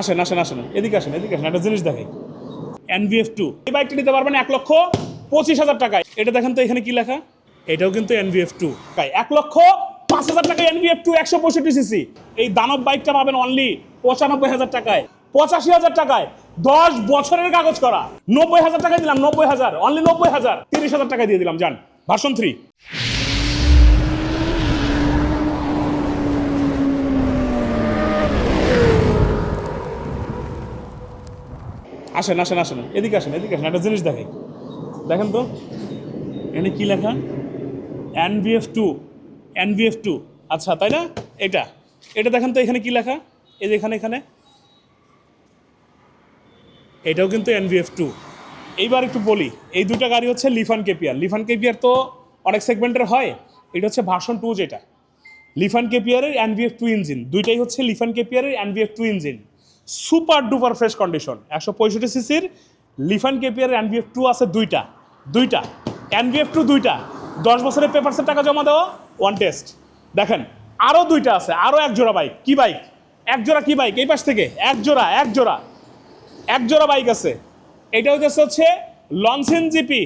আসেন আসেন আসেন। এদিকে আসেন এদিকে আসেন একটা জিনিস দেখাই। এনভিএফ টু এই বাইকটা নিতে পারবেন এক লক্ষ পঁচিশ হাজার টাকায়। এটা দেখেন তো এখানে কি লেখা? এটাও কিন্তু এনভিএফ টু এক লক্ষ পাঁচ হাজার টাকা এনভিএফ টু একশো পঁয়ষট্টি সিসি এই দানব বাইকটা পাবেন অনলি পঁচানব্বই হাজার টাকায়। পঁচাশি হাজার টাকায়। দশ বছরের কাগজ করা। নব্বই হাজার টাকা দিলাম নব্বই হাজার। অনলি নব্বই হাজার। তিরিশ হাজার টাকা দিয়ে দিলাম যান। ভার্সন থ্রি আসেন আসেন আসেন। এদিকে আসেন এদিকে আসেন, একটা জিনিস দেখাই দেখেন তো, এখানে কি লেখা? N NVF two N NVF two আচ্ছা তাই না? এটা এটা দেখেন তো এখানে কি লেখা? এই যে এখানে এখানে। এটাও কিন্তু এন এনভিএফ টু এইবার একটু বলি, এই দুটো গাড়ি হচ্ছে লিফান কেপিয়ার। লিফান কেপিয়ার তো অনেক সেগমেন্টের হয়, এটা হচ্ছে ভার্সন টু যেটা। লিফান কেপিয়ারের এনভিএফ টু ইঞ্জিন দুইটাই হচ্ছে Lifan কেপিয়ারের NVF two engine super duper fresh condition. একশো পঁয়ষট্টি সিসির লিফান কেপিয়ারের এনভিএফ টু আছে দুইটা। দুইটা। এন এনভিএফ টু দুইটা। দশ বছরের পেপারসের টাকা জমা দেওয়া ওয়ান টেস্ট দেখেন আরও দুইটা আছে আরও এক জোড়া বাইক কি বাইক এক জোড়া কি বাইক এই পাশ থেকে। এক জোড়া এক জোড়া। এক জোড়া বাইক আছে। এটা হচ্ছে হচ্ছে লনসেন জিপি।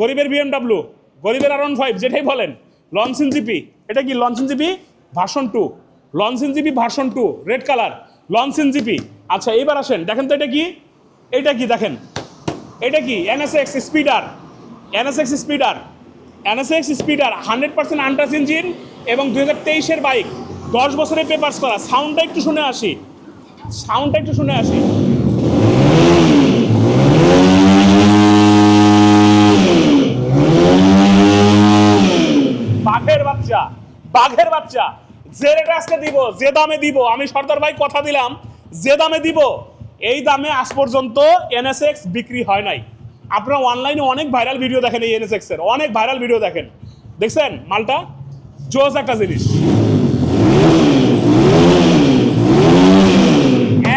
গরিবের বিএমডাব্লিউ গরিবের আর ফাইভ যেটাই বলেন। Loncin GP. এটা কি Loncin GP? Version two Loncin GP version two red colour Loncin GP. আচ্ছা এবার আসেন। দেখেন তো এটা কি? এটা কি? দেখেন। এটা কি? NSX speeder. NSX speeder. NSX speeder, hundred percent untouched engine এবং দুই হাজার তেইশের বাইক। দশ বছরের পেপার্স করা। সাউন্ডটা একটু শুনে আসি। সাউন্ডটা একটু শুনে আসি। বাঘের বাচ্চা। বাঘের বাচ্চা। যে রেটে আজকে দিব, যে দামে দিব, আমি সর্দার ভাই কথা দিলাম, যে দামে দিব, এই দামে আজ পর্যন্ত এনএসএক্স বিক্রি হয় নাই। আপনারা অনলাইনে অনেক ভাইরাল ভিডিও দেখেন এই এনএসএক্স এর, অনেক ভাইরাল ভিডিও দেখেন। দেখছেন মালটা? জোস একটা জিনিস।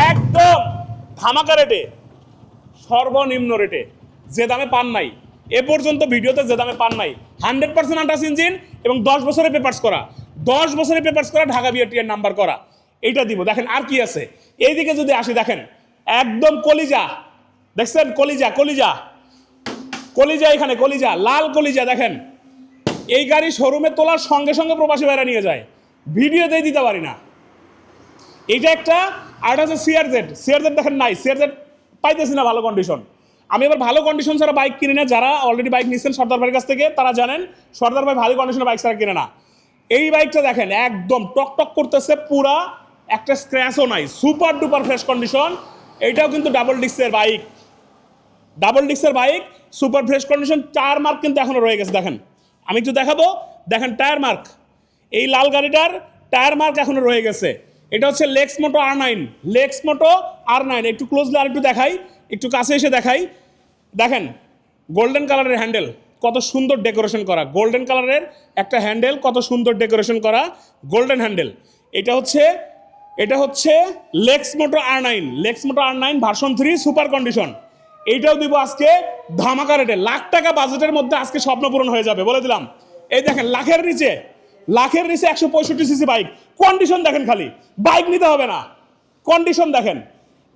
একদম ধামাকা রেটে সর্বনিম্ন রেটে যে দামে পান নাই। এ পর্যন্ত ভিডিওতে যে দামে পান নাই। হান্ড্রেড পার্সেন্ট আন্টাস ইঞ্জিন এবং দশ বছরের পেপার্স করা। দশ বছরের পেপার্স করা, ঢাকা বিআরটিআর নাম্বার করা। এইটা দিব। দেখেন আর কি আছে। এইদিকে যদি আসি, দেখেন, একদম কলিজা। দেখছেন? কলিজা কলিজা। কলিজা এখানে, কলিজা, লাল কলিজা, দেখেন। এই গাড়ি শোরুমে তোলার সঙ্গে সঙ্গে প্রবাসী ভাইরা নিয়ে যায়। ভিডিওতেই দিতে পারি না। এইটা একটা, আর এটা হচ্ছে সিআরজেড সিআরজেড দেখেন নাই? সিআরজেড পাইতেছি না ভালো কন্ডিশন আমি এবার ভালো কন্ডিশন ছাড়া বাইক কিনে না। যারা অলরেডি বাইক নিচ্ছেন সর্দার ভাইয়ের কাছ থেকে, তারা জানেন, সর্দার ভাই ভালো কন্ডিশনের বাইক ছাড়া কিনে না। এই বাইকটা দেখেন, একদম টক টক করতেছে, পুরা একটা স্ক্র্যাচও নাই সুপার ডুপার ফ্রেশ কন্ডিশন এইটাও কিন্তু ডাবল ডিস্কের বাইক ডাবল ডিস্কের বাইক সুপার ফ্রেশ কন্ডিশন চার মার্ক কিন্তু এখনও রয়ে গেছে, দেখেন। আমি একটু দেখাবো, দেখেন টায়ার মার্ক এই লাল গাড়িটার টায়ার মার্ক এখনও রয়ে গেছে। এটা হচ্ছে Lexmoto R nine Lexmoto R nine একটু ক্লোজলি আর একটু দেখাই, একটু কাছে এসে দেখাই। দেখেন গোল্ডেন কালারের হ্যান্ডেল কত সুন্দর ডেকোরেশন করা। গোল্ডেন কালারের একটা হ্যান্ডেল কত সুন্দর ডেকোরেশন করা গোল্ডেন হ্যান্ডেল এটা হচ্ছে এটা হচ্ছে moto R nine Lex moto R nine version three super condition এইটাও দিব আজকে ধামাকা রেটে লাখ টাকা বাজেটের মধ্যে আজকে স্বপ্ন পূরণ হয়ে যাবে, বলে দিলাম। এই দেখেন, লাখের নিচে লাখের নিচে একশো পঁয়ষট্টি সিসি বাইক কন্ডিশন দেখেন খালি। বাইক নিতে হবে না। কন্ডিশন দেখেন।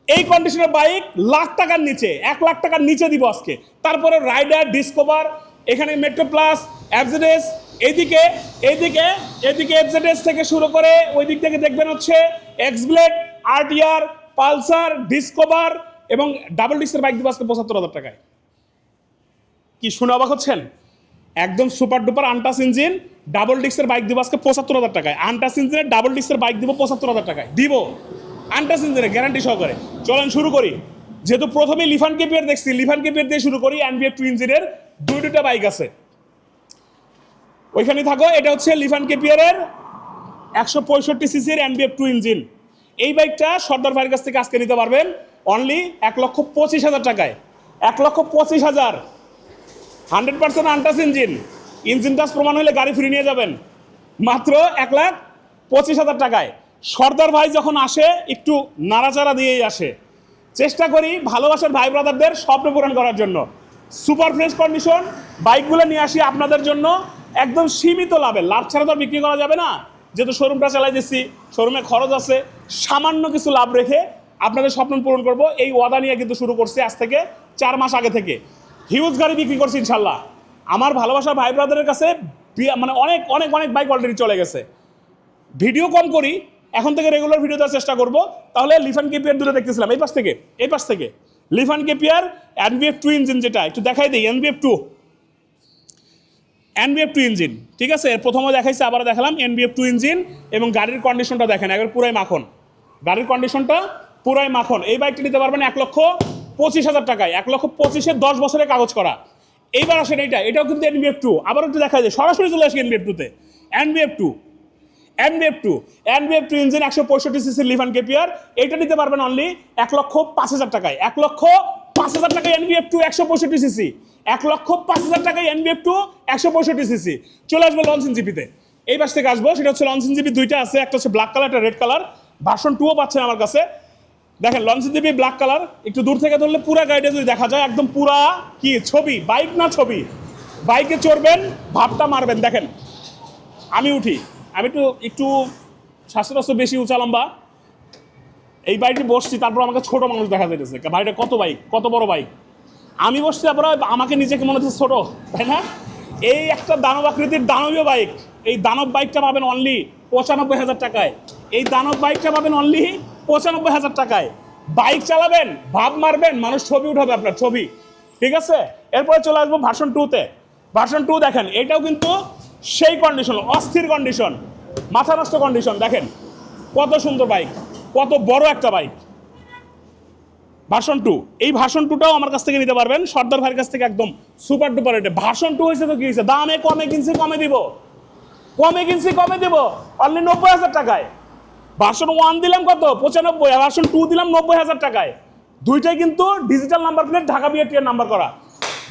এই কন্ডিশনের বাইক লাখ টাকার নিচে, এক লাখ টাকার নিচে দিব আজকে। তারপরে রাইডার ডিসকভার এখানে মেট্রো প্লাস অ্যাবজেডেস এইদিকে এইদিকে এদিকে এফজেডএস থেকে শুরু করে ওই দিক থেকে দেখবেন হচ্ছে x blade RTR Pulsar Discover এবং ডাবল ডিস্কের বাইক দিব আজকে পঁচাত্তর হাজার টাকায়। কি শুনে অবাক হচ্ছেন? একদম super duper untouched engine double ডিস্কের বাইক দিব আজকে পঁচাত্তর হাজার টাকায়। আনটাস ইঞ্জিনের ডাবল ডিস্কের বাইক দিব পঁচাত্তর হাজার টাকায়। দিব। আনটাস ইঞ্জিনের গ্যারান্টি সহকারে। চলেন শুরু করি। যেহেতু প্রথমে লিফান কেপিয়ার দেখছি লিফান কেপিয়ার দিয়ে শুরু করি অ্যানবিএফ টু ইঞ্জিনের দুই দুটা বাইক আছে। ওইখানে থাকো, এটা হচ্ছে লিফান কেপিয়ারের একশো পঁয়ষট্টি সিসির এনবিএফ টু ইঞ্জিন। এই বাইকটা সর্দার ভাইয়ের কাছ থেকে আজকে নিতে পারবেন অনলি এক লক্ষ পঁচিশ হাজার টাকায়। এক লক্ষ পঁচিশ হাজার hundred percent untouched engine. Engine টাস প্রমাণ হলে গাড়ি ফিরে নিয়ে যাবেন। মাত্র এক লাখ পঁচিশ হাজার টাকায়। সর্দার ভাই যখন আসে, একটু নাড়াচাড়া দিয়েই আসে। চেষ্টা করি ভালোবাসার ভাই ব্রাদারদের স্বপ্ন পূরণ করার জন্য। সুপার ফ্রেশ কন্ডিশন, বাইকগুলো নিয়ে আসি আপনাদের জন্য। একদম সীমিত লাভে লাভ ছাড়া তো বিক্রি করা যাবে না। যেহেতু শোরুমটা চালাই দিচ্ছি শোরুমে খরচ আছে, সামান্য কিছু লাভ রেখে আপনাদের স্বপ্ন পূরণ করব। এই ওয়াদা নিয়ে কিন্তু শুরু করছি আজ থেকে চার মাস আগে থেকে। হিউজ গাড়ি বিক্রি করছি ইনশাল্লাহ আমার ভালোবাসা ভাই ব্রাদারের কাছে মানে অনেক অনেক অনেক বাইক অলরেডি চলে গেছে। ভিডিও কম করি, এখন থেকে রেগুলার ভিডিও দেওয়ার চেষ্টা করব। তাহলে লিফান কেপিয়ার দূরে দেখতেছিলাম, এই পাশ থেকে, এই পাশ থেকে। Lifan KPR, NBF two engine যেটা, একটু দেখাই দিই, NBF two. NBF two engine, ঠিক আছে? এর প্রথমে দেখাইছে আবার দেখালাম, এনবিএফ টু ইঞ্জিন এবং গাড়ির কন্ডিশনটা দেখেন, একবার পুরাই মাখন। গাড়ির কন্ডিশনটা পুরাই মাখন। এই বাইকটা নিতে পারবেন এক লক্ষ পঁচিশ হাজার টাকায়, এক লক্ষ পঁচিশে দশ বছরের কাগজ করা। এইবার আসেন এইটা, এটাও কিন্তু এনবিএফ টু। আবার একটু দেখা যায় সরাসরি চলে আসে এনবিএফ টুতে NBF two NBF two NBF two engine একশো পঁয়ষট্টি সিসি লিভান কেপিয়ার এটা নিতে পারবেন অনলি এক লক্ষ পাঁচ হাজার টাকায়। এক লক্ষ পাঁচ হাজার টাকায় এনবিএফ টু একশো পঁয়ষট্টি সিসি এক লক্ষ পাঁচ হাজার টাকায় এনবিএফ টু একশো পঁয়ষট্টি সিসি চলে আসবে লঞ্চিন জিপিতে এই পাশ থেকে আসব, সেটা হচ্ছে লঞ্চিন জিপি দুইটা আছে, একটা হচ্ছে ব্ল্যাক কালার একটা রেড কালার ভার্সন টুও পাচ্ছেন আমার কাছে। দেখেন লঞ্চিন জিপি ব্ল্যাক কালার একটু দূর থেকে ধরলে পুরা গাড়িটা যদি দেখা যায়, একদম পুরা কি, ছবি? বাইক না ছবি? বাইকে চড়বেন, ভাবটা মারবেন। দেখেন, আমি উঠি। আমি একটু একটু টাস্থ্য বেশি উঁচা লম্বা এই বাইকটি বসছি, তারপর আমাকে ছোট মানুষ দেখা যাইতেছে। বাড়িটা কত বাইক কত বড় বাইক আমি বসছি, তারপরে আমাকে নিজেকে মনে হচ্ছে ছোট, তাই না? এই একটা দানব আকৃতির দানবীয় বাইক এই দানব বাইকটা পাবেন অনলি পঁচানব্বই হাজার টাকায়। এই দানব বাইকটা পাবেন অনলি পঁচানব্বই হাজার টাকায়। বাইক চালাবেন, ভাব মারবেন, মানুষ ছবি উঠাবে আপনার, ছবি। ঠিক আছে? এরপরে চলে আসব ভার্সন টুতে ভার্সন টু দেখেন, এটাও কিন্তু সেই কন্ডিশন অস্থির কন্ডিশন মাথা নষ্ট কন্ডিশন দেখেন, কত সুন্দর বাইক কত বড় একটা বাইক ভার্সন টু এই ভার্সন টুটাও আমার কাছ থেকে নিতে পারবেন, সর্দার ভাইয়ের কাছ থেকে একদম সুপার ডুপার রেটে ভার্সন টু হয়েছে তো কি হয়েছে? দামে কমে কিনছি, কমে দিব। কমে কিনছি, কমে দিব। অনলি নব্বই হাজার টাকায়। ভার্সন ওয়ান দিলাম কত? পঁচানব্বই। ভার্সন টু দিলাম নব্বই হাজার টাকায়। দুইটাই কিন্তু ডিজিটাল নাম্বার প্লেট ঢাকা বিআরটিআর নাম্বার করা।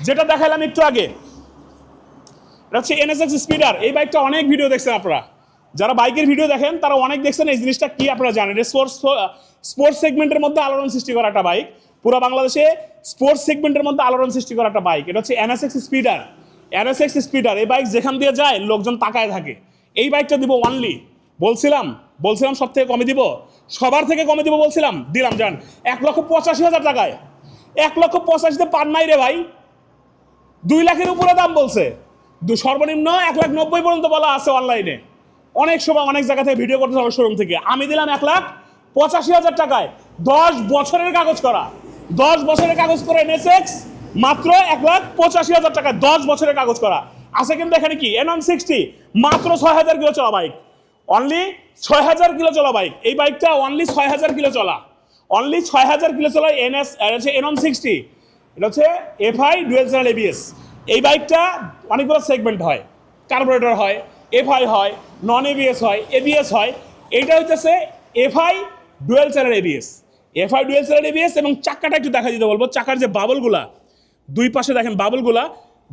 যেটা দেখাইলাম একটু আগে। এটা হচ্ছে এনএসএক্স স্পিডার এই বাইকটা অনেক ভিডিও দেখছেন আপনারা। যারা বাইকের ভিডিও দেখেন, তারা অনেক দেখছেন এই জিনিসটা কি আপনারা জানেন। স্পোর্টস স্পোর্টস সেগমেন্টের মধ্যে আলোড়ন সৃষ্টি করা একটা বাইক পুরো বাংলাদেশে স্পোর্টস সেগমেন্টের মধ্যে আলোড়ন সৃষ্টি করা একটা বাইক এটা হচ্ছে এনএসএক্স স্পিডার এনএসএক্স স্পিডার এই বাইক যেখান দিয়ে যায়, লোকজন তাকায় থাকে। এই বাইকটা দিব ওয়ানলি বলছিলাম বলছিলাম সব থেকে কমে দিব। সবার থেকে কমে দিব বলছিলাম। দিলাম, জান। এক লক্ষ পঁচাশি হাজার টাকায়। এক লক্ষ পঁচাশিতে পার নাই রে ভাই। দুই লাখের উপরে দাম বলছে। সর্বনিম্ন এক লাখ নব্বই পর্যন্ত বলা আছে অনলাইনে। অনেক সময় অনেক জায়গা থেকে ভিডিও করতে হবে শোরুম থেকে। আমি দিলাম এক লাখ পঁচাশি হাজার টাকায়। দশ বছরের কাগজ করা। দশ বছরের কাগজ করে এনএসএক্স, মাত্র এক লাখ পঁচাশি হাজার টাকায় দশ বছরের কাগজ করা। আছে কিন্তু এখানে কি? এন সিক্সটি মাত্র ছয় হাজার কিলো চলা বাইক অনলি ছয় হাজার কিলো চলা বাইক এই বাইকটা অনলি ছয় হাজার কিলো চলা। অনলি ছয় হাজার কিলো চলা এনএস হচ্ছে এনন সিক্সটি এটা হচ্ছে এফআই ডুয়েল চ্যানেল এবিএস এই বাইকটা অনেকগুলো সেগমেন্ট হয়। কার্বোরেটর হয় এফআই হয় নন এবিএস হয় এবিএস হয়। এইটা হচ্ছে FI dual channel ABS FI dual channel ABS এবং চাকাটা একটু দেখা দিতে বলব। চাকার যে বাবলগুলা দুই পাশে দেখেন বাবলগুলা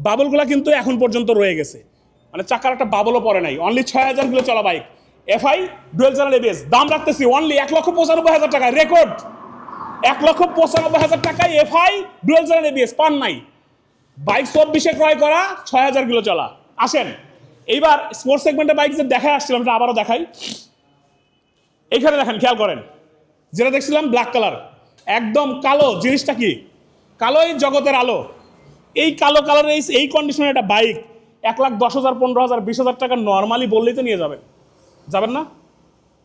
বাবলগুলা কিন্তু এখন পর্যন্ত রয়ে গেছে। মানে চাকার একটা বাবলও পড়ে নাই। অনলি ছয় হাজার কিলো চলা bike FI dual channel ABS দাম রাখতেছি অনলি এক লক্ষ পঁচানব্বই হাজার টাকা। রেকর্ড এক লক্ষ পঁচানব্বই হাজার টাকায় এফআই ডুয়েল চ্যানেল এবিএস পান নাই। বাইক চব্বিশে ক্রয় করা ছয় হাজার কিলো চলা। আসেন, এইবার স্পোর্টস সেগমেন্টে বাইক যে দেখা আসছিলাম এটা আবারও দেখাই। এইখানে দেখেন, খেয়াল করেন। যেটা দেখছিলাম ব্ল্যাক কালার একদম কালো, জিনিসটা কি? কালোই জগতের আলো। এই কালো কালারের এই এই কন্ডিশনের একটা বাইক, এক লাখ দশ হাজার, পনেরো হাজার, বিশ হাজার টাকা নর্মালি বললেই তো নিয়ে যাবেন। যাবেন না?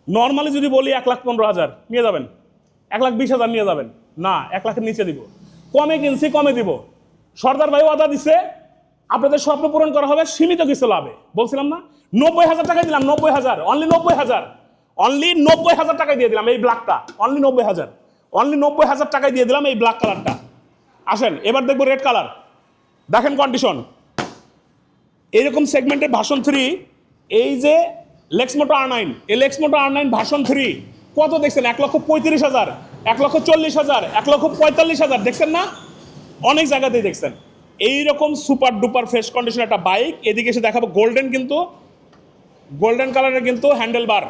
নর্মালি যদি বলি এক লাখ পনেরো হাজার, নিয়ে যাবেন। এক লাখ বিশ হাজার নিয়ে যাবেন। না, এক লাখের নিচে দিব। কমে কিনছি, কমে দিব। সর্দার ভাই ওয়াদা দিছে, আপনাদের স্বপ্ন পূরণ করা হবে, সীমিত কিছু লাভে। বলছিলাম না? নব্বই হাজার টাকা দিলাম, নব্বই হাজার। অনলি নব্বই হাজার। অনলি নব্বই হাজার টাকায় দিয়ে দিলাম এই ব্ল্যাকটা অনলি নব্বই হাজার। অনলি নব্বই হাজার টাকায় দিয়ে দিলাম এই ব্ল্যাক কালারটা আসেন, এবার দেখব রেড কালার দেখেন কন্ডিশন এইরকম সেগমেন্টের ভাষণ থ্রি এই যে লেক্সমোটো আর নাইন এই লেক্সমোটো আর নাইন ভাষণ থ্রি কত দেখছেন? এক লক্ষ পঁয়ত্রিশ হাজার, এক লক্ষ চল্লিশ হাজার, এক লক্ষ পঁয়তাল্লিশ হাজার, দেখছেন না? অনেক জায়গাতেই দেখছেন। এইরকম সুপার ডুপার ফ্রেশ কন্ডিশন একটা বাইক এদিকে এসে দেখাবো গোল্ডেন কিন্তু গোল্ডেন কালারের কিন্তু handle bar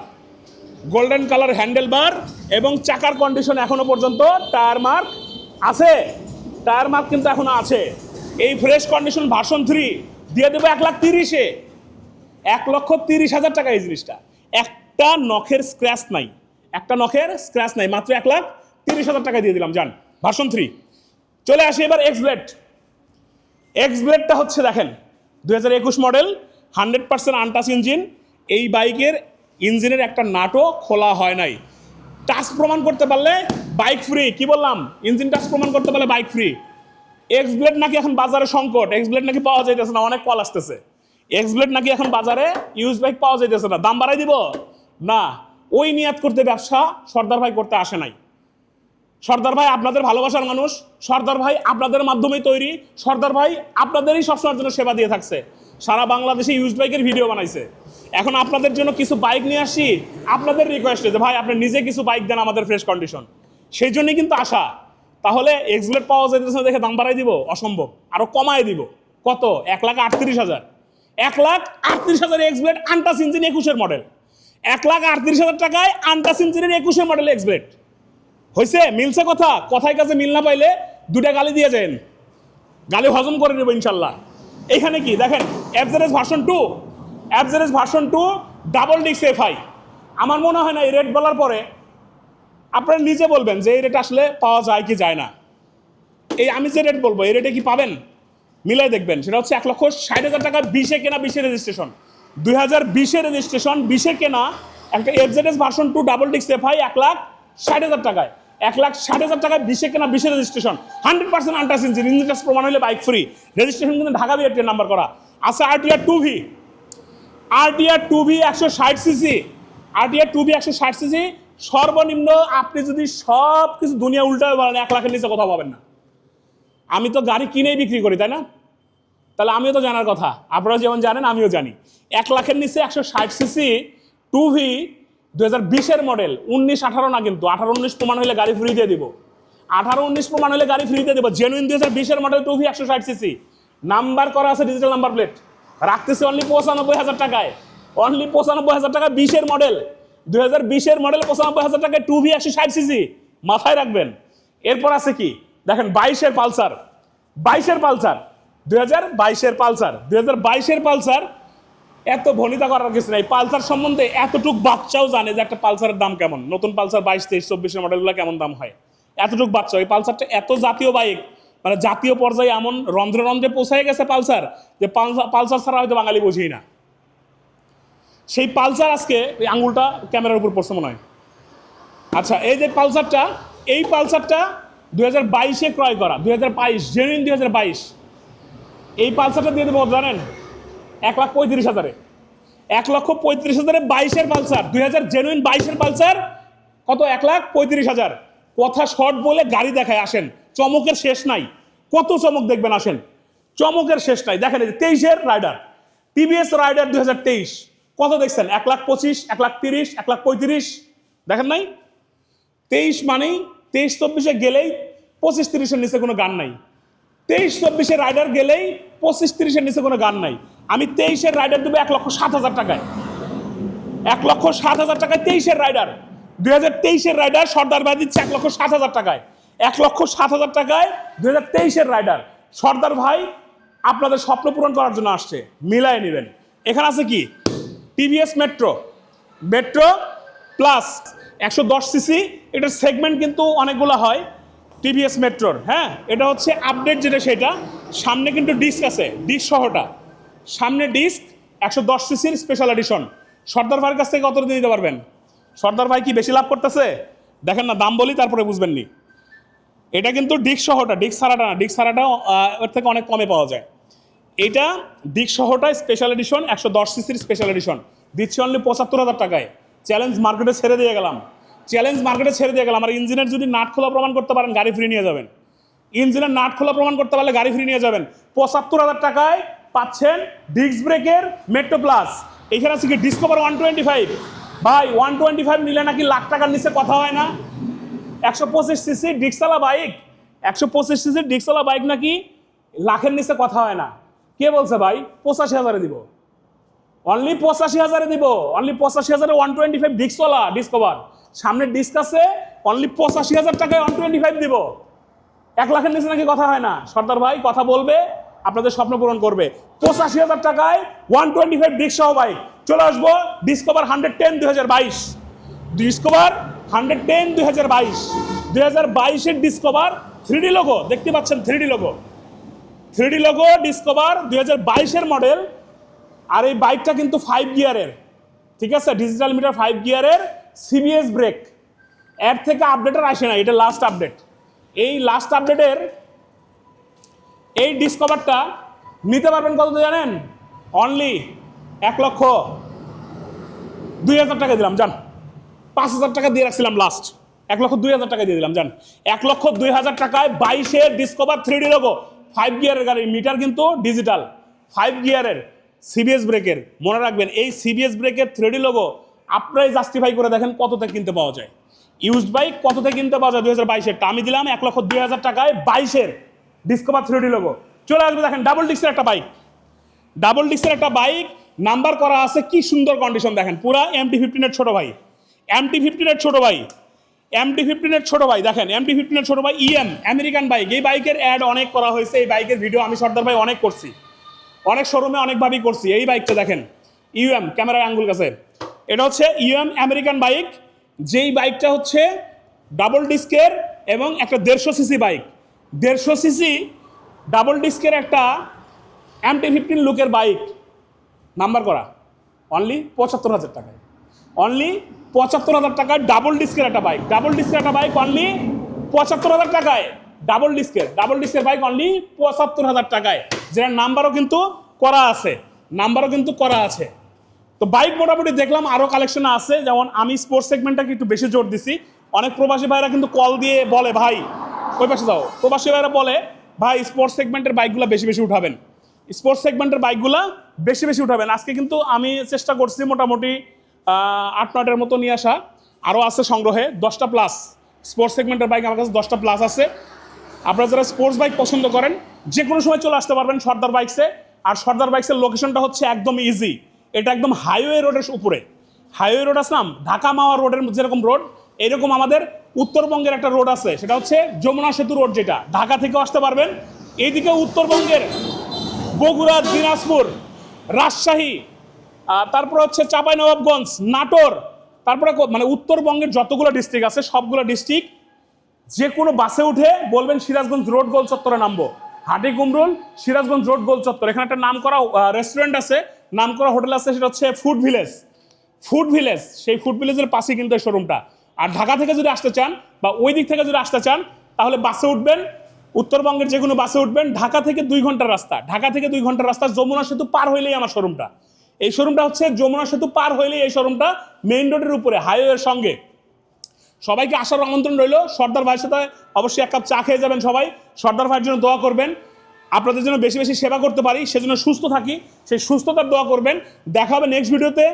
golden colour handle bar এবং চাকার কন্ডিশন এখনও পর্যন্ত টায়ার মার্ক আছে। টায়ার মার্ক কিন্তু এখনও আছে। এই ফ্রেশ কন্ডিশন ভার্সন থ্রি দিয়ে দেবো এক লাখ তিরিশে। এক লক্ষ তিরিশ হাজার টাকা এই জিনিসটা। একটা নখের স্ক্র্যাচ নাই। একটা নখের স্ক্র্যাচ নাই। মাত্র এক লাখ তিরিশ হাজার টাকা দিয়ে দিলাম, যান। ভার্সন থ্রি চলে আসি এবার এক্স ব্লেড এক্স ব্লেডটা হচ্ছে দেখেন দুই হাজার একুশ model hundred percent untouched engine এই বাইকের ইঞ্জিনের একটা নাটও খোলা হয় নাই। টাচ প্রমাণ করতে পারলে বাইক ফ্রি কি বললাম? ইঞ্জিন টাচ প্রমাণ করতে পারলে বাইক ফ্রি এক্স ব্লেড নাকি এখন বাজারে সংকট এক্স ব্লেড নাকি পাওয়া যাইতেছে না, অনেক কল আসতেছে। এক্স ব্লেড নাকি এখন বাজারে ইউজ বাইক পাওয়া যাইতেছে না। দাম বাড়াই দিব? না। ওই নিয়াত করতে ব্যবসা সর্দার ভাই করতে আসে নাই। সর্দার ভাই আপনাদের ভালোবাসার মানুষ, সর্দার ভাই আপনাদের মাধ্যমেই তৈরি, সর্দার ভাই আপনাদেরই সবসময়ের জন্য সেবা দিয়ে থাকছে। সারা বাংলাদেশে ইউজ বাইকের ভিডিও বানাইছে। এখন আপনাদের জন্য কিছু বাইক নিয়ে আসি, আপনাদের রিকোয়েস্টে যে, ভাই, আপনি নিজে কিছু বাইক দেন আমাদের ফ্রেশ কন্ডিশন সেই জন্যই কিন্তু আশা। তাহলে এক্সব্লেড পাওয়া যাইতেছে দেখে দাম বাড়াই দিব? অসম্ভব। আরও কমায় দিব। কত? এক লাখ আটত্রিশ হাজার। এক লাখ আটত্রিশ হাজার এক্সব্লেড আন্টাস ইঞ্জিন একুশের মডেল এক লাখ আটত্রিশ হাজার টাকায় আন্টাস ইঞ্জিনের একুশের মডেল এক্সব্লেড হয়েছে মিলছে কথা? কথায় কাছে মিল না পাইলে দুটা গালি দিয়ে যান গালি হজম করে নেব ইনশাল্লাহ। এখানে কি? দেখেন অ্যাবজারেজ ভার্সন টু অ্যাবজারেজ ভার্সন টু ডাবল ডিক্স এফআই আমার মনে হয় না এই রেট বলার পরে আপনারা নিজে বলবেন যে এই রেট আসলে পাওয়া যায় কি যায় না। এই আমি যে রেট বলব, এই রেটে কি পাবেন? মিলাই দেখবেন, সেটা হচ্ছে এক লক্ষ ষাট হাজার টাকা বিশে কেনা বিশে রেজিস্ট্রেশন দুই হাজার বিশে রেজিস্ট্রেশন বিশে কেনা একটা এফজেডএস ভার্সন টু ডাবল ডিক্স এফআই এক লাখ ষাট হাজার টাকায়। এক লাখ ষাট হাজার টাকায় বিশে কেনা বিশে registration hundred percent untouched engine engine test প্রমাণ হলে বাইক ফ্রি রেজিস্ট্রেশন কিন্তু ঢাকা বিআরটির নাম্বার করা। আছে RTR two V RTR two V একশো ষাট সিসি আরটিআর টু ভি একশো ষাট সিসি সর্বনিম্ন আপনি যদি সব কিছু দুনিয়া উল্টায় বলেন, এক লাখের নিচে কথা পাবেন না। আমি তো গাড়ি কিনেই বিক্রি করি, তাই না? তাহলে আমিও তো জানার কথা। আপনারা যেমন জানেন, আমিও জানি। এক লাখের নিচে একশো ষাট সিসি টু ভি দু হাজার বিশের মডেল উনিশ আঠারো না কিন্তু, আঠারো উনিশ প্রমাণ হলে গাড়ি ফ্রি দিয়ে দিব। আঠারো উনিশ প্রমাণ হলে গাড়ি ফ্রি দিয়ে দেবো জেনুইন দু হাজার বিশের মডেল টু ভি একশো ষাট সিসি নাম্বার করা আছে ডিজিটাল নাম্বার প্লেট রাখতেছি অনলি পঁচানব্বই হাজার টাকায়। অনলি পঁচানব্বই হাজার টাকা বিশের মডেল দুই হাজার বিশের মডেল পঁচানব্বই হাজার টাকায় টু ভি একশো ষাট সিসি মাথায় রাখবেন। এরপর আছে কি? দেখেন বাইশের পালসার। বাইশের পালসার। দুই হাজার বাইশের পালসার। দুই হাজার বাইশের পালসার এত ভনিতা করার কিছু নাই। পালসার সম্বন্ধে এতটুক বাচ্চাও জানে যে একটা পালসারের দাম কেমন। নতুন পালসার বাইশ, তেইশ, চব্বিশের মডেলগুলো কেমন দাম হয়। এতটুক বাচ্চা। ওই পালসারটা এত জাতীয় বাইক মানে জাতীয় পর্যায়ে এমন রন্ধ্রে রন্ধ্রে পৌঁছায় গেছে পালসার, যে পালসার পালসার ছাড়া হয়তো বাঙালি বুঝি না। সেই পালসার আজকে এই আঙুলটা ক্যামেরার উপর পড়ছে মনে হয়। আচ্ছা এই যে পালসারটা, এই পালসারটা দু হাজার বাইশে ক্রয় করা, দুই হাজার বাইশ জেনুইন দু হাজার বাইশ। এই পালসারটা দিয়ে দেবো, জানেন? এক লাখ পঁয়ত্রিশ হাজারে। এক লক্ষ পঁয়ত্রিশ হাজারে বাইশের পালসার, দুই হাজার জেনুইন বাইশের পালসার, কত? এক লাখ পঁয়ত্রিশ হাজার। কথা শর্ট বলে গাড়ি দেখায়, আসেন। চমকের শেষ নাই। কত চমক দেখবেন, আসেন। চমকের শেষ নাই। দেখেন এই তেইশের রাইডার টিভিএস রাইডার দুই হাজার তেইশ। কত দেখছেন? এক লাখ পঁচিশ, এক লাখ তিরিশ, এক লাখ পঁয়ত্রিশ। দেখেন নাই? তেইশ মানেই তেইশ চব্বিশে গেলেই পঁচিশ তিরিশের নিচে কোনো গান নাই। তেইশ চব্বিশে রাইডার গেলেই পঁচিশ তিরিশের নিচে কোনো গান নাই। আমি তেইশের রাইডার দেবো এক লক্ষ সাত হাজার টাকায়। এক লক্ষ সাত হাজার টাকায় তেইশের রাইডার দুই হাজার তেইশের রাইডার সর্দার ভাই দিচ্ছে এক লক্ষ সাত হাজার টাকায়। এক লক্ষ সাত হাজার টাকায় দুই হাজার তেইশের রাইডার সর্দার ভাই আপনাদের স্বপ্ন পূরণ করার জন্য আসছে। মিলায় নেবেন। এখানে আছে কি? টিভিএস মেট্রো মেট্রো প্লাস একশো দশ সিসি এটার সেগমেন্ট কিন্তু অনেকগুলো হয়। টিভিএস মেট্রোর হ্যাঁ? এটা হচ্ছে আপডেট যেটা সেটা। সামনে কিন্তু ডিস্ক আছে। ডিস্ক সহটা। সামনে ডিস্ক একশো দশ সিসির স্পেশাল এডিশন সর্দার ভাইয়ের কাছ থেকে দিয়ে দিতে পারবেন? সর্দার ভাই কি বেশি লাভ করতেছে? দেখেন না দাম বলি তারপরে বুঝবেন নি। এটা কিন্তু ডিস্ক সহটা ডিস্ক ছাড়াটা না ছাড়াটা আহ, এর থেকে অনেক কমে পাওয়া যায়। এটা ডিক সহটা স্পেশাল এডিশন একশো দশ সিসির স্পেশাল এডিশন দিচ্ছি অনলি পঁচাত্তর হাজার টাকায়। চ্যালেঞ্জ মার্কেটে ছেড়ে দিয়ে গেলাম। চ্যালেঞ্জ মার্কেটে ছেড়ে দিয়ে গেলাম। আর ইঞ্জিনের যদি নাট খোলা প্রমাণ করতে পারেন গাড়ি ফ্রি নিয়ে যাবেন। ইঞ্জিনের নাট খোলা প্রমাণ করতে পারলে গাড়ি ফ্রি নিয়ে যাবেন। পঁচাত্তর হাজার টাকায় পাচ্ছেন ডিস্ক ব্রেকের মেট্রো প্লাস। এখানে আছে কি, ডিসকভার ওয়ান টোয়েন্টি ফাইভ। ভাই, ওয়ান টোয়েন্টি ফাইভ নিলে নাকি লাখ টাকার নিচে কথা হয় না? একশো পঁচিশ সিসি ডিক্সালা বাইক। একশো পঁচিশ সিসি ডিক্সালা বাইক নাকি লাখের নিচে কথা হয় না। কে বলছে ভাই? পঁচাশি হাজারে দিব। অনলি পঁচাশি হাজারে দিব। অনলি পঁচাশি হাজারে ওয়ান টোয়েন্টি ফাইভ ডিস্কওয়ালা, ডিসকভার। সামনে ডিস্ক আছে, অনলি পঁচাশি হাজার টাকায় ওয়ান টোয়েন্টি ফাইভ দিব। এক লাখের নিচে নাকি কথা হয় না? সর্দার ভাই কথা বলবে, আপনাদের স্বপ্ন পূরণ করবে। পঁচাশি হাজার টাকায় ওয়ান টোয়েন্টি ফাইভ ডিস্ক সহ বাইক চলে আসব ডিসকভার হান্ড্রেড টেন দুই হাজার বাইশ। ডিসকভার হান্ড্রেড টেন দুই হাজার বাইশ। দুই হাজার বাইশের ডিসকভার থ্রিডি লোগো দেখতে পাচ্ছেন three D logo three D logo Discover দুই হাজার বাইশের মডেল আর এই বাইকটা কিন্তু ফাইভ গিয়ারের ঠিক আছে? ডিজিটাল মিটার ফাইভ গিয়ারের সিবিএস ব্রেক এর থেকে আপডেটের আসে না, এটা লাস্ট আপডেট এই লাস্ট আপডেটের এই ডিসকভারটা নিতে পারবেন কত জানেন? অনলি এক লক্ষ দুই হাজার টাকা দিলাম যান পাঁচ হাজার টাকা দিয়ে রাখছিলাম লাস্ট এক লক্ষ দুই হাজার টাকা দিয়ে দিলাম যান এক লক্ষ দুই হাজার টাকায় বাইশের Discover three D logo five গিয়ারের গাড়ি মিটার কিন্তু ডিজিটাল ফাইভ গিয়ারের সিবিএস ব্রেকের মনে রাখবেন, এই সিবিএস ব্রেকের থ্রি ডি লোগো আপনারাই জাস্টিফাই করে দেখেন কততে কিনতে পাওয়া যায়। ইউজ বাইক কততে কিনতে পাওয়া যায়? দুই হাজার বাইশেরটা আমি দিলাম এক লক্ষ দুই হাজার টাকায় বাইশের ডিসকভার থ্রি ডি লোগো চলে আসবে দেখেন ডাবল ডিস্কের একটা বাইক ডাবল ডিস্কের একটা বাইক নাম্বার করা আছে কি সুন্দর কন্ডিশন দেখেন, পুরা এমটি ফিফটিনের ছোট ভাই। এমটি ফিফটিনের ছোট ভাই। এমটি ফিফটিনের ছোট ভাই, দেখেন এমটি ফিফটিনের ছোট ভাই ইএম আমেরিকান বাইক এই বাইকের অ্যাড অনেক করা হয়েছে, এই বাইকের ভিডিও আমি সর্দার ভাই অনেক করছি। অনেক শোরুমে অনেকভাবেই করছি, এই বাইকটা দেখেন ইউএম ক্যামেরার আঙ্গুল কাছে। এটা হচ্ছে ইউএম আমেরিকান বাইক যেই বাইকটা হচ্ছে ডাবল ডিস্কের এবং একটা দেড়শো সিসি বাইক। দেড়শো সিসি, ডাবল ডিস্কের একটা এম টি ফিফটিন লুকের বাইক। নাম্বার করা। অনলি পঁচাত্তর হাজার টাকায়। অনলি পঁচাত্তর হাজার টাকায় ডাবল ডিস্কের একটা বাইক। ডাবল ডিস্কের একটা বাইক অনলি পঁচাত্তর হাজার টাকায়। ডাবল ডিস্কের। ডাবল ডিস্কের বাইক অনলি পঁচাত্তর হাজার টাকায়। যেটার নাম্বারও কিন্তু করা আছে। নাম্বারও কিন্তু করা আছে। তো বাইক মোটামুটি দেখলাম আরও কালেকশন আছে। যেমন আমি স্পোর্টস সেগমেন্টটাকে একটু বেশি জোর দিছি। অনেক প্রবাসী ভাইরা কিন্তু কল দিয়ে বলে, ভাই ওই পাশে যাও? প্রবাসী ভাইরা বলে, ভাই স্পোর্টস সেগমেন্টের বাইকগুলো বেশি বেশি উঠাবেন। স্পোর্টস সেগমেন্টের বাইকগুলো বেশি বেশি উঠাবেন। আজকে কিন্তু আমি চেষ্টা করছি মোটামুটি আট, নয়টার মতো নিয়ে আসা। আরও আছে সংগ্রহে, দশটা প্লাস স্পোর্টস সেগমেন্টের বাইক আমার কাছে দশটা প্লাস আছে। আপনারা যারা স্পোর্টস বাইক পছন্দ করেন যে কোনো সময় চলে আসতে পারবেন সর্দার বাইকসে আর সর্দার বাইকসের লোকেশনটা হচ্ছে একদম ইজি এটা একদম হাইওয়ে রোডের উপরে। হাইওয়ে রোড আসলাম ঢাকা মাওয়া রোডের যেরকম রোড এরকম আমাদের উত্তরবঙ্গের একটা রোড আছে। সেটা হচ্ছে যমুনা সেতু রোড যেটা। ঢাকা থেকেও আসতে পারবেন। এইদিকে উত্তরবঙ্গের বগুড়া, দিনাজপুর, রাজশাহী তারপর হচ্ছে চাঁপাইনবাবগঞ্জ, নাটোর, তারপরে মানে উত্তরবঙ্গের যতগুলো ডিস্ট্রিক্ট আছে, সবগুলো ডিস্ট্রিক্ট যে কোনো বাসে উঠে বলবেন সিরাজগঞ্জ রোড গোল চত্বরে নামবো। হাটি কুমরুল সিরাজগঞ্জ রোড গোল চত্বর এখানে একটা নাম করা রেস্টুরেন্ট আছে। নাম করা হোটেল আছে, সেটা হচ্ছে ফুড ভিলেজ ফুড ভিলেজ সেই ফুড ভিলেজের পাশে কিন্তু এই শোরুমটা আর ঢাকা থেকে যদি আসতে চান বা ওই দিক থেকে যদি আসতে চান, তাহলে বাসে উঠবেন, উত্তরবঙ্গের যে কোনো বাসে উঠবেন, ঢাকা থেকে দুই ঘণ্টার রাস্তা। ঢাকা থেকে দুই ঘণ্টার রাস্তা, যমুনা সেতু পার হইলেই আমার শোরুমটা এই শোরুমটা হচ্ছে যমুনা সেতু পার হইলেই এই শোরুমটা মেইন রোডের উপরে হাইওয়ের সঙ্গে। সবাইকে আসার আমন্ত্রণ রইল। সর্দার ভাইয়ের সাথে অবশ্যই এক কাপ চা খেয়ে যাবেন সবাই। সর্দার ভাইয়ের জন্য দোয়া করবেন। আপনাদের জন্য বেশি বেশি সেবা করতে পারি, সেজন্য সুস্থ থাকি, সেই সুস্থতার দোয়া করবেন। দেখা হবে নেক্সট ভিডিওতে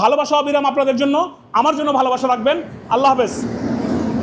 ভালোবাসা অবিরাম আপনাদের জন্য। আমার জন্য ভালোবাসা রাখবেন। আল্লাহ হাফেজ।